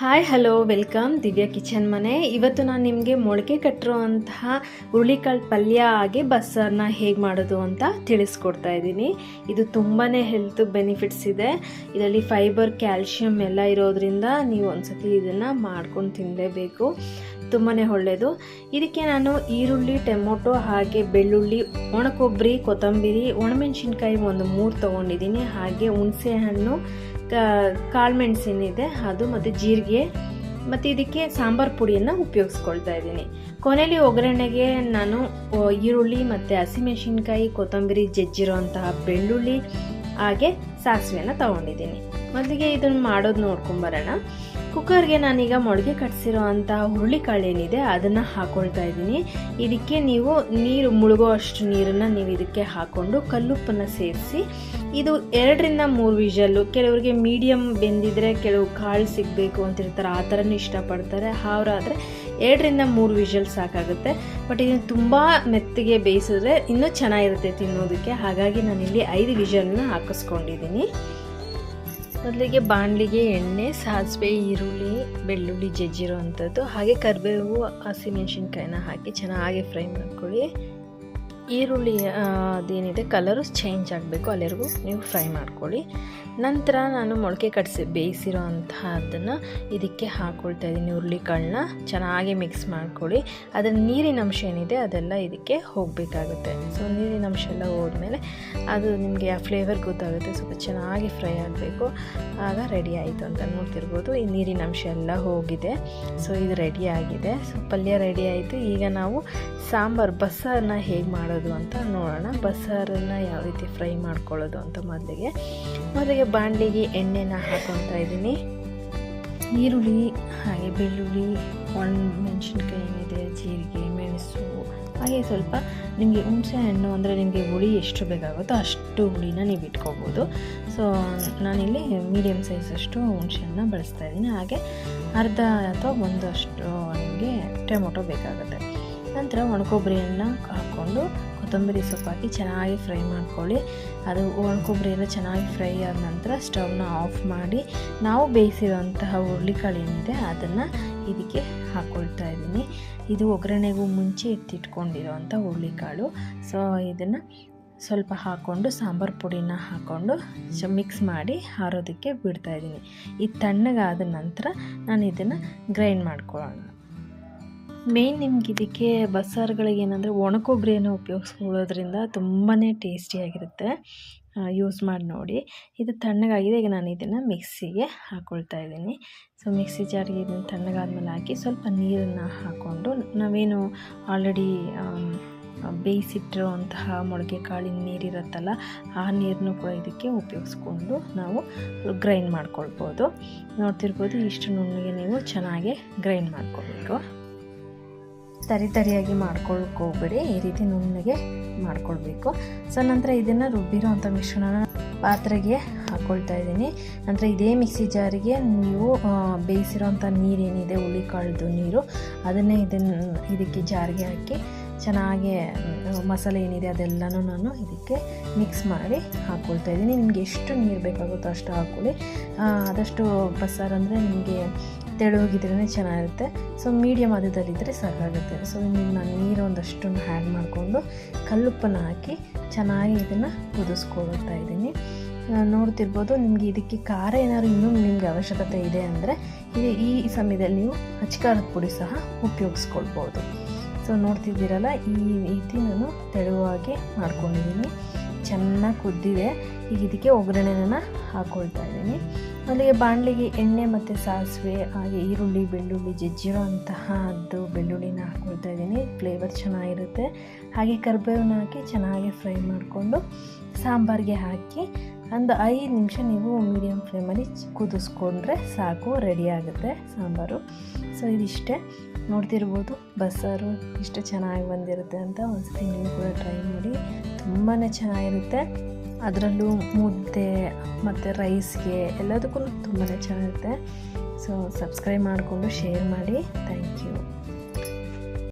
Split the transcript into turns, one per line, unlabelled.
Hi hello welcome Divya kitchen ಮನೆ. ಇವತ್ತು ನಾನು ನಿಮಗೆ ಮೊಳಕೆ ಕಟ್ಟಿರುವಂತಹ ಹುರುಳಿಕಾಳು ಪಲ್ಯ ಹಾಗೆ ಬಸ್ಸಾರನ್ನ ಹೇಗೆ ಮಾಡೋದು ಅಂತ ತಿಳಿಸ್ಕೊಡ್ತಾ ಇದ್ದೀನಿ. ಇದು ತುಂಬಾ ಹೆಲ್ತ್ ಬೆನಿಫಿಟ್ಸ್ ಇದೆ. ಇದರಲ್ಲಿ ಫೈಬರ್ ಕ್ಯಾಲ್ಶಿಯಂ ಎಲ್ಲ ಇರೋದ್ರಿಂದ ನೀವು ಒಂದ್ಸತಿ ಇದನ್ನು ಮಾಡ್ಕೊಂಡು ತಿನ್ನಲೇಬೇಕು ತುಂಬಾ ಒಳ್ಳೆಯದು ಇದಕ್ಕೆ ನಾನು ಈರುಳ್ಳಿ, ಟೊಮೊಟೊ ಹಾಗೆ ಬೆಳ್ಳುಳ್ಳಿ, ಒಣಕೊಬ್ಬರಿ, ಕೊತ್ತಂಬರಿ, ಒಣಮೆಣಸಿನ್ಕಾಯಿ ಒಂದು ಮೂರು ತೊಗೊಂಡಿದ್ದೀನಿ. ಹಾಗೆ ಹುಣಸೆ ಹಣ್ಣು ಕಾಳುಮೆಣಸಿನಿದೆ ಅದು ಮತ್ತು ಜೀರಿಗೆ, ಮತ್ತು ಇದಕ್ಕೆ ಸಾಂಬಾರು ಪುಡಿಯನ್ನು ಉಪಯೋಗಿಸ್ಕೊಳ್ತಾ ಇದ್ದೀನಿ. ಕೊನೆಯಲ್ಲಿ ಒಗ್ಗರಣೆಗೆ ನಾನು ಈರುಳ್ಳಿ ಮತ್ತು ಹಸಿಮೆಣಸಿನ್ಕಾಯಿ, ಕೊತ್ತಂಬರಿ ಜಜ್ಜಿರೋಂತಹ ಬೆಳ್ಳುಳ್ಳಿ, ಹಾಗೆ ಸಾಸಿವೆನ ತಗೊಂಡಿದ್ದೀನಿ. ಮೊದಲಿಗೆ ಇದನ್ನು ಮಾಡೋದು ನೋಡ್ಕೊಂಬರೋಣ ಕುಕ್ಕರ್ಗೆ ನಾನೀಗ ಮೊಳಗೆ ಕಟ್ಸಿರೋ ಅಂತಹ ಹುರುಳಿಕಾಳು ಏನಿದೆ, ಅದನ್ನು ಹಾಕೊಳ್ತಾ ಇದ್ದೀನಿ. ಇದಕ್ಕೆ ನೀವು ನೀರು ಮುಳುಗೋ ಅಷ್ಟು ನೀರನ್ನು ನೀವು ಇದಕ್ಕೆ ಹಾಕ್ಕೊಂಡು ಕಲ್ಲುಪ್ಪನ್ನು ಸೇರಿಸಿ, ಇದು ಎರಡರಿಂದ ಮೂರು ವಿಷಲ್ಲು, ಕೆಲವರಿಗೆ ಮೀಡಿಯಮ್ ಬೆಂದಿದ್ರೆ ಕೆಲವು ಕಾಳು ಸಿಗಬೇಕು ಅಂತಿರ್ತಾರೆ, ಆ ಥರನೂ ಇಷ್ಟಪಡ್ತಾರೆ. ಹಾವರಾದರೆ ಎರಡರಿಂದ ಮೂರು ವಿಷಲ್ ಸಾಕಾಗುತ್ತೆ. ಬಟ್ ಇದನ್ನು ತುಂಬ ಮೆತ್ತಗೆ ಬೇಯಿಸಿದ್ರೆ ಇನ್ನೂ ಚೆನ್ನಾಗಿರುತ್ತೆ ತಿನ್ನೋದಕ್ಕೆ. ಹಾಗಾಗಿ ನಾನಿಲ್ಲಿ ಐದು ವಿಷಲ್ನ ಹಾಕಿಸ್ಕೊಂಡಿದ್ದೀನಿ. ಮೊದಲಿಗೆ ಬಾಣಲಿಗೆ ಎಣ್ಣೆ, ಸಾಸಿವೆ, ಈರುಳ್ಳಿ, ಬೆಳ್ಳುಳ್ಳಿ, ಜಜ್ಜಿರೋ ಅಂಥದ್ದು. ಹಾಗೆ ಕರಿಬೇವು, ಹಸಿಮೆಣ್ಸಿನ್ಕಾಯಿನ ಹಾಕಿ ಚೆನ್ನಾಗಿ ಫ್ರೈ ಮಾಡ್ಕೊಳ್ಳಿ. ಈರುಳ್ಳಿ ಅದೇನಿದೆ ಕಲರು ಚೇಂಜ್ ಆಗಬೇಕು. ಅಲ್ಲಿವರೆಗೂ ನೀವು ಫ್ರೈ ಮಾಡ್ಕೊಳ್ಳಿ. ನಂತರ ನಾನು ಮೊಳಕೆ ಕಟ್ಸಿ ಬೇಯಿಸಿರೋ ಅಂತಹದ್ದನ್ನು ಇದಕ್ಕೆ ಹಾಕ್ಕೊಳ್ತಾ ಇದ್ದೀನಿ. ಹುರುಳಿಕಾಳನ್ನ ಚೆನ್ನಾಗಿ ಮಿಕ್ಸ್ ಮಾಡ್ಕೊಳ್ಳಿ. ಅದರ ನೀರಿನ ಅಂಶ ಏನಿದೆ ಅದೆಲ್ಲ ಇದಕ್ಕೆ ಹೋಗಬೇಕಾಗುತ್ತೆ. ಸೊ ನೀರಿನ ಅಂಶ ಎಲ್ಲ ಹೋದ್ಮೇಲೆ ಅದು ನಿಮಗೆ ಆ ಫ್ಲೇವರ್ ಗೊತ್ತಾಗುತ್ತೆ. ಸ್ವಲ್ಪ ಚೆನ್ನಾಗಿ ಫ್ರೈ ಆಗಬೇಕು. ಆಗ ರೆಡಿ ಆಯಿತು ಅಂತ ನೋಡ್ತಿರ್ಬೋದು. ಈ ನೀರಿನ ಅಂಶ ಎಲ್ಲ ಹೋಗಿದೆ. ಸೊ ಇದು ರೆಡಿ ಆಗಿದೆ. ಸೊ ಪಲ್ಯ ರೆಡಿ ಆಯಿತು. ಈಗ ನಾವು ಸಾಂಬಾರು, ಬಸ್ಸಾರನ್ನ ಹೇಗೆ ಮಾಡೋದು ಅಂತ ನೋಡೋಣ. ಬಸ್ಸಾರನ್ನು ಯಾವ ರೀತಿ ಫ್ರೈ ಮಾಡ್ಕೊಳ್ಳೋದು ಅಂತ ಮೊದಲಿಗೆ. ಮೊದಲಿಗೆ ಬಾಂಡ್ಲಿಗೆ ಎಣ್ಣೆನ ಹಾಕೊತಾ ಇದ್ದೀನಿ. ಈರುಳ್ಳಿ, ಹಾಗೆ ಬೆಳ್ಳುಳ್ಳಿ ಒಣ ಮೆಣಸಿನ್ಕಾಯಿ ಏನಿದೆ, ಜೀರಿಗೆ, ಮೆಣಸು, ಹಾಗೆ ಸ್ವಲ್ಪ ನಿಮಗೆ ಹುಣಸೆ ಹಣ್ಣು ಅಂದರೆ ನಿಮಗೆ ಹುಳಿ ಎಷ್ಟು ಬೇಕಾಗುತ್ತೋ ಅಷ್ಟು ಹುಳಿನ ನೀವು ಇಟ್ಕೋಬೋದು ಸೊ ನಾನಿಲ್ಲಿ ಮೀಡಿಯಮ್ ಸೈಜಷ್ಟು ಹುಣಸೆ ಹಣ್ಣು ಬಳಸ್ತಾ ಇದ್ದೀನಿ. ಹಾಗೆ ಅರ್ಧ ಅಥವಾ ಒಂದಷ್ಟು ನಿಮಗೆ ಟೊಮೊಟೊ ಬೇಕಾಗುತ್ತೆ. ನಂತರ ಒಣಕೊಬ್ಬರಿಯನ್ನು ಹಾಕ್ಕೊಂಡು ಕೊತ್ತಂಬರಿ ಸೊಪ್ಪು ಹಾಕಿ ಚೆನ್ನಾಗಿ ಫ್ರೈ ಮಾಡ್ಕೊಳ್ಳಿ. ಅದು ಒಣಕೊಬ್ಬರಿ ಎಲ್ಲ ಚೆನ್ನಾಗಿ ಫ್ರೈ ಆದ ನಂತರ ಸ್ಟವ್ನ ಆಫ್ ಮಾಡಿ ನಾವು ಬೇಯಿಸಿರುವಂತಹ ಹುರುಳಿಕಾಳು ಏನಿದೆ ಅದನ್ನು ಇದಕ್ಕೆ ಹಾಕ್ಕೊಳ್ತಾ ಇದ್ದೀನಿ. ಇದು ಒಗ್ಗರಣೆಗೂ ಮುಂಚೆ ಎತ್ತಿಟ್ಕೊಂಡಿರೋಂಥ ಹುರುಳಿಕಾಳು. ಸೊ ಇದನ್ನು ಸ್ವಲ್ಪ ಹಾಕ್ಕೊಂಡು ಸಾಂಬಾರು ಪುಡಿನ ಹಾಕ್ಕೊಂಡು ಮಿಕ್ಸ್ ಮಾಡಿ ಹಾರೋದಕ್ಕೆ ಬಿಡ್ತಾ ಇದ್ದೀನಿ. ಇದು ತಣ್ಣಗಾದ ನಂತರ ನಾನು ಇದನ್ನು ಗ್ರೈಂಡ್ ಮಾಡ್ಕೊಳ್ಳೋಣ. ಮೇನ್ ನಿಮ್ಗೆ ಇದಕ್ಕೆ ಬಸ್ಸಾರುಗಳಿಗೆ ಏನಂದರೆ ಒಣಕೊಬ್ಬರಿಯನ್ನು ಉಪಯೋಗಿಸ್ಕೊಳ್ಳೋದ್ರಿಂದ ತುಂಬಾ ಟೇಸ್ಟಿಯಾಗಿರುತ್ತೆ ಯೂಸ್ ಮಾಡಿ ನೋಡಿ. ಇದು ತಣ್ಣಗಾಗಿದೆ, ಈಗ ನಾನು ಇದನ್ನು ಮಿಕ್ಸಿಗೆ ಹಾಕ್ಕೊಳ್ತಾ ಇದ್ದೀನಿ. ಸೊ, ಮಿಕ್ಸಿ ಜಾರಿಗೆ ಇದನ್ನು ತಣ್ಣಗಾದ್ಮೇಲೆ ಹಾಕಿ ಸ್ವಲ್ಪ ನೀರನ್ನು ಹಾಕ್ಕೊಂಡು ನಾವೇನು ಆಲ್ರೆಡಿ ಬೇಯಿಸಿಟ್ಟಿರುವಂತಹ ಮೊಳಕೆ ಕಾಳಿನ ನೀರಿರುತ್ತಲ್ಲ, ಆ ನೀರನ್ನು ಕೂಡ ಇದಕ್ಕೆ ಉಪಯೋಗಿಸ್ಕೊಂಡು ನಾವು ಗ್ರೈಂಡ್ ಮಾಡ್ಕೊಳ್ಬೋದು. ನೋಡ್ತಿರ್ಬೋದು ಇಷ್ಟು ನುಣ್ಣಗೆ ನೀವು ಚೆನ್ನಾಗಿ ಗ್ರೈಂಡ್ ಮಾಡ್ಕೊಳ್ಬೇಕು ತರಿ ತರಿಯಾಗಿ ಮಾಡ್ಕೊಳಕ್ಕೆ ಹೋಗ್ಬೇಡಿ. ಈ ರೀತಿ ನುಣ್ಣಗೆ ಮಾಡ್ಕೊಳ್ಬೇಕು. ಸೊ ನಂತರ ಇದನ್ನು ರುಬ್ಬಿರೋ ಅಂಥ ಮಿಶ್ರಣನ ಪಾತ್ರೆಗೆ ಹಾಕ್ಕೊಳ್ತಾ ಇದ್ದೀನಿ. ನಂತರ ಇದೇ ಮಿಕ್ಸಿ ಜಾರಿಗೆ ನೀವು ಬೇಯಿಸಿರೋಂಥ ನೀರೇನಿದೆ ಹುಳಿಕಾಳ್ದು ನೀರು, ಅದನ್ನೇ ಇದನ್ನು ಇದಕ್ಕೆ ಜಾರಿಗೆ ಹಾಕಿ ಚೆನ್ನಾಗಿ ಮಸಾಲೆ ಏನಿದೆ ಅದೆಲ್ಲನೂ ನಾನು ಇದಕ್ಕೆ ಮಿಕ್ಸ್ ಮಾಡಿ ಹಾಕ್ಕೊಳ್ತಾ ಇದ್ದೀನಿ. ನಿಮಗೆ ಎಷ್ಟು ನೀರು ಬೇಕಾಗುತ್ತೋ ಅಷ್ಟು ಹಾಕ್ಕೊಳ್ಳಿ ಆದಷ್ಟು ಬಸ್ಸಾರು ಅಂದರೆ ನಿಮಗೆ ತೆಳುವಾಗಿದ್ರೇ ಚೆನ್ನಾಗಿರುತ್ತೆ. ಸೊ ಮೀಡಿಯಮ್ ಆದದಲ್ಲಿದ್ದರೆ ಸಾಕಾಗುತ್ತೆ. ಸೊ ನಿಮಗೆ ನಾನು ನೀರು ಒಂದಷ್ಟನ್ನು ಆ್ಯಡ್ ಮಾಡಿಕೊಂಡು ಕಲ್ಲುಪ್ಪನ್ನ ಹಾಕಿ ಚೆನ್ನಾಗಿ ಇದನ್ನು ಕುದಿಸ್ಕೊಳ್ತಾ ಇದ್ದೀನಿ. ನೋಡ್ತಿರ್ಬೋದು ನಿಮಗೆ ಇದಕ್ಕೆ ಖಾರ ಏನಾದ್ರು ಇನ್ನೂ ನಿಮಗೆ ಅವಶ್ಯಕತೆ ಇದೆ ಅಂದರೆ ಇದು ಈ ಸಮಯದಲ್ಲಿ ನೀವು ಅಚ್ಕಾರದ ಪುಡಿ ಸಹ ಉಪಯೋಗಿಸ್ಕೊಳ್ಬೋದು. ಸೊ ನೋಡ್ತಿದ್ದೀರಲ್ಲ, ಈ ರೀತಿ ನಾನು ತೆಳುವಾಗಿ ಮಾಡ್ಕೊಂಡಿದ್ದೀನಿ. ಚೆನ್ನಾಗಿ ಕುದ್ದಿದೆ. ಈಗ ಇದಕ್ಕೆ ಒಗ್ಗರಣೆನ ಹಾಕ್ಕೊಳ್ತಾ ಇದ್ದೀನಿ. ಅಲ್ಲಿಗೆ ಬಾಣಲಿಗೆ ಎಣ್ಣೆ ಮತ್ತು ಸಾಸಿವೆ, ಹಾಗೆ ಈರುಳ್ಳಿ, ಬೆಳ್ಳುಳ್ಳಿ ಜಜ್ಜಿರೋ ಅಂತಹದ್ದು ಬೆಳ್ಳುಳ್ಳಿನ ಹಾಕ್ಕೊಳ್ತಾ ಇದ್ದೀನಿ. ಫ್ಲೇವರ್ ಚೆನ್ನಾಗಿರುತ್ತೆ. ಹಾಗೆ ಕರಿಬೇವನ್ನ ಹಾಕಿ ಚೆನ್ನಾಗಿ ಫ್ರೈ ಮಾಡಿಕೊಂಡು ಸಾಂಬಾರಿಗೆ ಹಾಕಿ ಒಂದು ಐದು ನಿಮಿಷ ನೀವು ಮೀಡಿಯಮ್ ಫ್ಲೇಮಲ್ಲಿ ಕುದಿಸ್ಕೊಂಡ್ರೆ ಸಾಕು ರೆಡಿ ಆಗುತ್ತೆ ಸಾಂಬಾರು. ಸೊ ಇದಿಷ್ಟೇ. ನೋಡ್ತಿರ್ಬೋದು, ಬಸ್ಸಾರು ಇಷ್ಟು ಚೆನ್ನಾಗಿ ಬಂದಿರುತ್ತೆ ಅಂತ ಒಂದ್ಸತಿ ನೀವು ಕೂಡ ಟ್ರೈ ಮಾಡಿ. ತುಂಬಾ ಚೆನ್ನಾಗಿರುತ್ತೆ. ಅದರಲ್ಲೂ ಮುದ್ದೆ ಮತ್ತು ರೈಸ್ಗೆ ಎಲ್ಲದಕ್ಕೂ ತುಂಬಾ ಚೆನ್ನಾಗಿರುತ್ತೆ. ಸೊ ಸಬ್ಸ್ಕ್ರೈಬ್ ಮಾಡಿಕೊಂಡು ಶೇರ್ ಮಾಡಿ. Thank you